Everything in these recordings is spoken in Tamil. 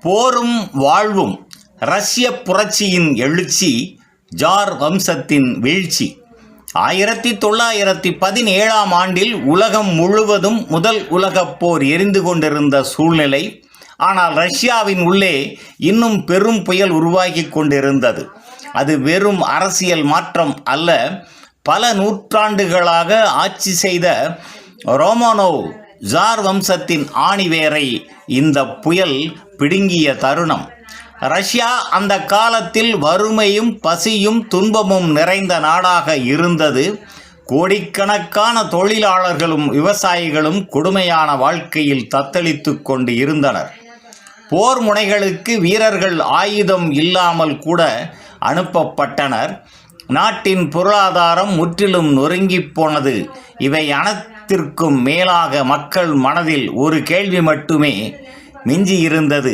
போரும் வாழ்வும். ரஷ்ய புரட்சியின் எழுச்சி ஜார் வம்சத்தின் வீழ்ச்சி. ஆயிரத்தி தொள்ளாயிரத்தி பதினேழாம் ஆண்டில் உலகம் முழுவதும் முதல் உலகப் போர் எரிந்து கொண்டிருந்த சூழ்நிலை ஆனால் ரஷ்யாவின் உள்ளே இன்னும் பெரும் புயல் உருவாகி கொண்டிருந்தது. அது வெறும் அரசியல் மாற்றம் அல்ல பல நூற்றாண்டுகளாக ஆட்சி செய்த ரோமானோவ் ஜார் வம்சத்தின் ஆணிவேரை இந்த புயல் பிடுங்கிய தருணம். ரஷ்யா அந்த காலத்தில் வறுமையும் பசியும் துன்பமும் நிறைந்த நாடாக இருந்தது. கோடிக்கணக்கான தொழிலாளர்களும் விவசாயிகளும் கொடுமையான வாழ்க்கையில் தத்தளித்து கொண்டு இருந்தனர். போர் முனைகளுக்கு வீரர்கள் ஆயுதம் இல்லாமல் கூட அனுப்பப்பட்டனர். நாட்டின் பொருளாதாரம் முற்றிலும் நொறுங்கிப் போனது. இவை அனைத்திற்கும் மேலாக மக்கள் மனதில் ஒரு கேள்வி மட்டுமே மிஞ்சி இருந்தது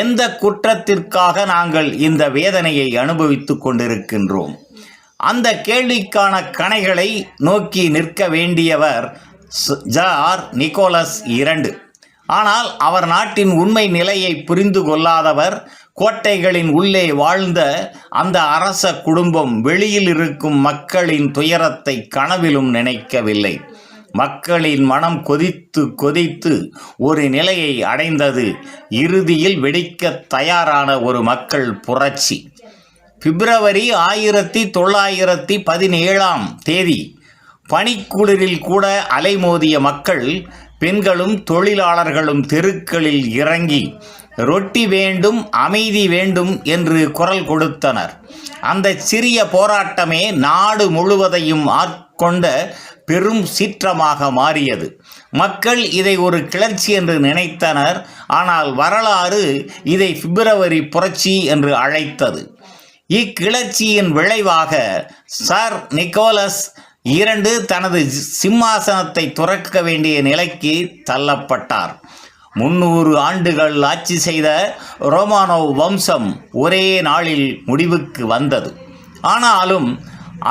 எந்த குற்றத்திற்காக நாங்கள் இந்த வேதனையை அனுபவித்துக் கொண்டிருக்கின்றோம்? அந்த கேள்விக்கான கணைகளை நோக்கி நிற்க வேண்டியவர் ஜார் நிக்கோலஸ் இரண்டு. ஆனால் அவர் நாட்டின் உண்மை நிலையை புரிந்து கொள்ளாதவர் கோட்டைகளின் உள்ளே வாழ்ந்த அந்த அரச குடும்பம் வெளியில் இருக்கும் மக்களின் துயரத்தை கனவிலும் நினைக்கவில்லை. மக்களின் மனம் கொதித்து கொதித்து ஒரு நிலையை அடைந்தது. இறுதியில் வெடிக்க தயாரான ஒரு மக்கள் புரட்சி. பிப்ரவரி ஆயிரத்தி தொள்ளாயிரத்தி பதினேழாம் தேதி பனிக்குளிரில் கூட அலைமோதிய மக்கள் பெண்களும் தொழிலாளர்களும் தெருக்களில் இறங்கி ரொட்டி வேண்டும் அமைதி வேண்டும் என்று குரல் கொடுத்தனர். அந்த சிறிய போராட்டமே நாடு முழுவதையும் ஆட்கொண்ட பெரும் சீற்றமாக மாறியது. மக்கள் இதை ஒரு கிளர்ச்சி என்று நினைத்தனர். ஆனால் வரலாறு இதை பிப்ரவரி புரட்சி என்று அழைத்தது. இக்கிளர்ச்சியின் விளைவாக சர் நிக்கோலஸ் இரண்டு தனது சிம்மாசனத்தை துறக்க வேண்டிய நிலைக்கு தள்ளப்பட்டார். முன்னூறு ஆண்டுகள் ஆட்சி செய்த ரோமானோவ் வம்சம் ஒரே நாளில் முடிவுக்கு வந்தது. ஆனாலும்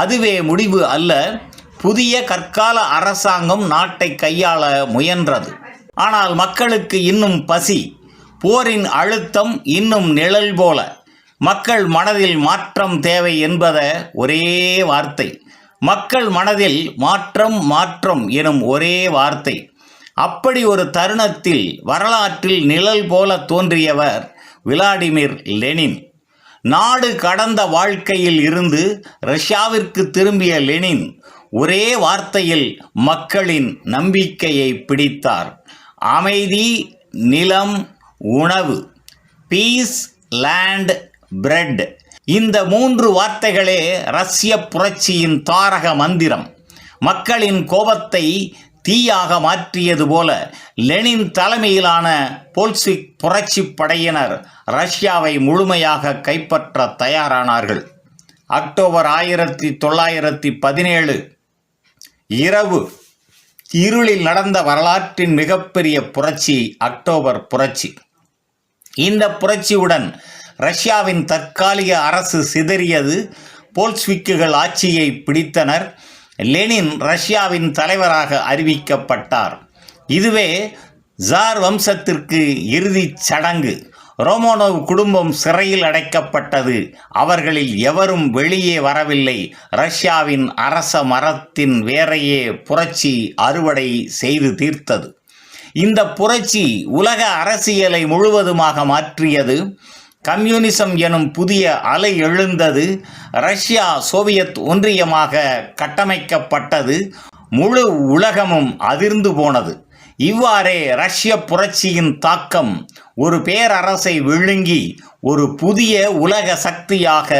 அதுவே முடிவு அல்ல. புதிய கற்கால அரசாங்கம் நாட்டை கையாள முயன்றது. ஆனால் மக்களுக்கு இன்னும் பசி போரின் அழுத்தம் இன்னும் நிழல் போல. மக்கள் மனதில் மாற்றம் தேவை என்பத ஒரே வார்த்தை. மக்கள் மனதில் மாற்றம் மாற்றம் எனும் ஒரே வார்த்தை. அப்படி ஒரு தருணத்தில் வரலாற்றில் நிழல் போல தோன்றியவர் விளாடிமிர் லெனின். நாடு கடந்த வாழ்க்கையில் இருந்து ரஷ்யாவிற்கு திரும்பிய லெனின் ஒரே வார்த்தையில் மக்களின் நம்பிக்கையை பிடித்தார். அமைதி நிலம் உணவு பீஸ் லேண்ட் பிரெட் இந்த மூன்று வார்த்தைகளே ரஷ்ய புரட்சியின் தாரக மந்திரம். மக்களின் கோபத்தை தீயாக மாற்றியது போல லெனின் தலைமையிலான போல்சிக் புரட்சி படையினர் ரஷ்யாவை முழுமையாக கைப்பற்ற தயாரானார்கள். அக்டோபர் ஆயிரத்தி தொள்ளாயிரத்தி பதினேழு இரவு. இருளில் நடந்த வரலாற்றின் மிகப்பெரிய புரட்சி அக்டோபர் புரட்சி. இந்த புரட்சியுடன் ரஷ்யாவின் தற்காலிக அரசு சிதறியது. போல்ஸ்விக்குகள் ஆட்சியை பிடித்தனர். லெனின் ரஷ்யாவின் தலைவராக அறிவிக்கப்பட்டார். இதுவே ஜார் வம்சத்திற்கு இறுதிச் சடங்கு. ரோமானோவ் குடும்பம் சிறையில் அடைக்கப்பட்டது. அவர்களில் எவரும் வெளியே வரவில்லை. ரஷ்யாவின் அரச மரத்தின் வேரையே புரட்சி அறுவடை செய்து தீர்த்தது. இந்த புரட்சி உலக அரசியலை முழுவதுமாக மாற்றியது. கம்யூனிசம் எனும் புதிய அலை எழுந்தது. ரஷ்யா சோவியத் ஒன்றியமாக கட்டமைக்கப்பட்டது. முழு உலகமும் அதிர்ந்து போனது. இவ்வாறே ரஷ்ய புரட்சியின் தாக்கம் ஒரு பேரரசை விழுங்கி ஒரு புதிய உலக சக்தியாக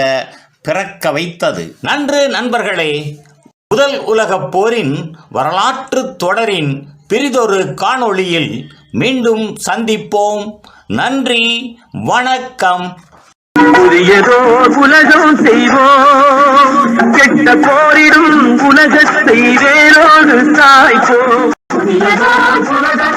பிறக்க வைத்தது. நன்று நண்பர்களே முதல் உலகப் போரின் வரலாற்று தொடரின் பிரிதொரு காணொளியில் மீண்டும் சந்திப்போம். நன்றி வணக்கம். புதியதோ உலகம் செய்வோம். கெட்ட போரிடும் உலகத்தை வேறோடு சாய்ப்போம் চলে যাও চলে যাও